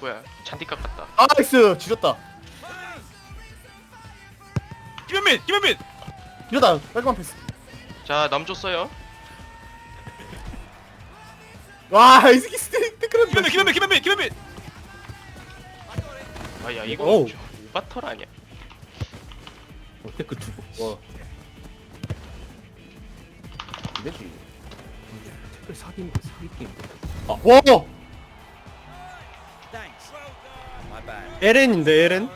뭐야? 잔디 깎았다. 아 나이스! 지렸다. 김현민! 김현민! 이러다 깔끔한 패스. 자 남 줬어요. 와 이 새끼 스테이크 김현민 김현민 김현민 김현민! 아야 이거. 좀 오바털 아니야? 어, 테크 주고 와. 이래지 댓글 사기 사기 게임. 아, 와 에렌인데 에렌?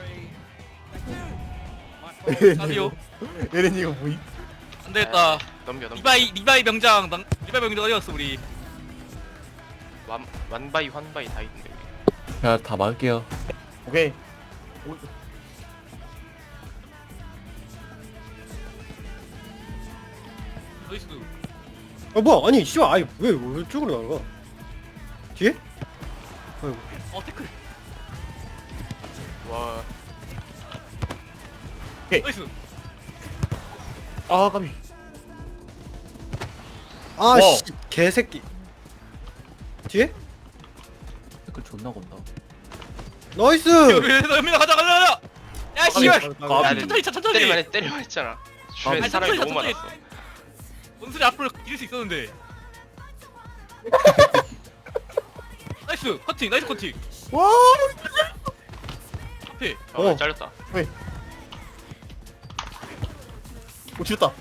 사비오 에렌 이거 뭐임? 안 되겠다 넘겨 넘겨 리바이 리바이 명장 난- 리바이 명장 어디 갔어 우리 완, 완바이 환바이 다 있는데. 자, 다 막을게요. 오케이 나이스 아 뭐야? 아니 씨발 아니 왜 왼쪽으로 나가? 뒤에? 아이고. 어 태클 와. 나이스. 아 까비 아 씨, 개새끼. 뒤에? 댓글 존나 건다. 나이스. 현민아 가자 가자 가자! 야 씨발. 야, 천천히 쳐 천천히! 때릴만 해 때릴만 했잖아. 주변에 아니, 사람이 천천히, 너무 천천히. 많았어. 원술이 앞으로 이길 수 있었는데. 나이스 커팅 나이스 커팅! 와 앞에 어, 어. 잘렸다. 오, 지렸다.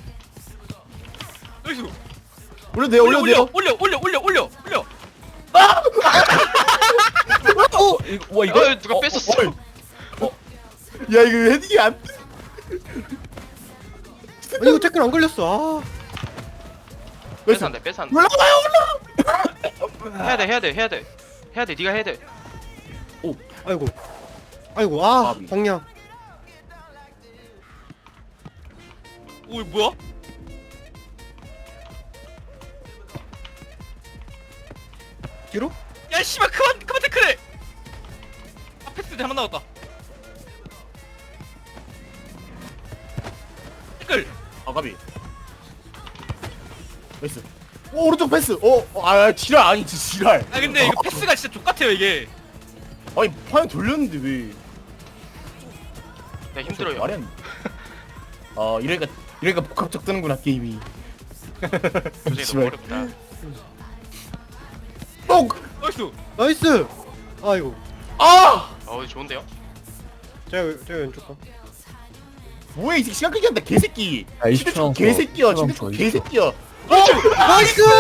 나이스. 올려도 돼요 올려 올려도 올려 돼요? 올려 올려 올려 올려 올려 어 이거 와 이거? 어, 누가 뺐었어. 어, 어. 야 이거 헤딩이 안 돼. 아니 이거 댓글 안 걸렸어. 아. 뺏어 안 돼 뺏어 안 돼 올라가요 올라 해야 돼 해야 돼 해야 돼. 해야 돼 네가 해야 돼. 아이고. 아이고 아 까비. 방향. 오 이거 뭐야? 뒤로? 야 씨발 그만 그만 태클해! 아 패스 잘못 나왔다. 태클! 아 까비. 나이스. 오 오른쪽 패스! 어아 지랄 아니 진짜 지랄. 아 근데 이거 패스가 진짜 족같아요 이게. 아니 파양 돌렸는데 왜 야 힘들어요 말이 안돼 아 이러니까 이러니까 복합적 뜨는구나 게임이 도저히 씨발. 어렵다 뽕! 나이스 나이스. 아이고. 아! 어우 좋은데요 제가 제가 왼쪽 거. 뭐야 이 새끼 시간 끌기 한다 개새끼 아, 이 시대 초 시간 개새끼야 시대초 더 개새끼야 나이스.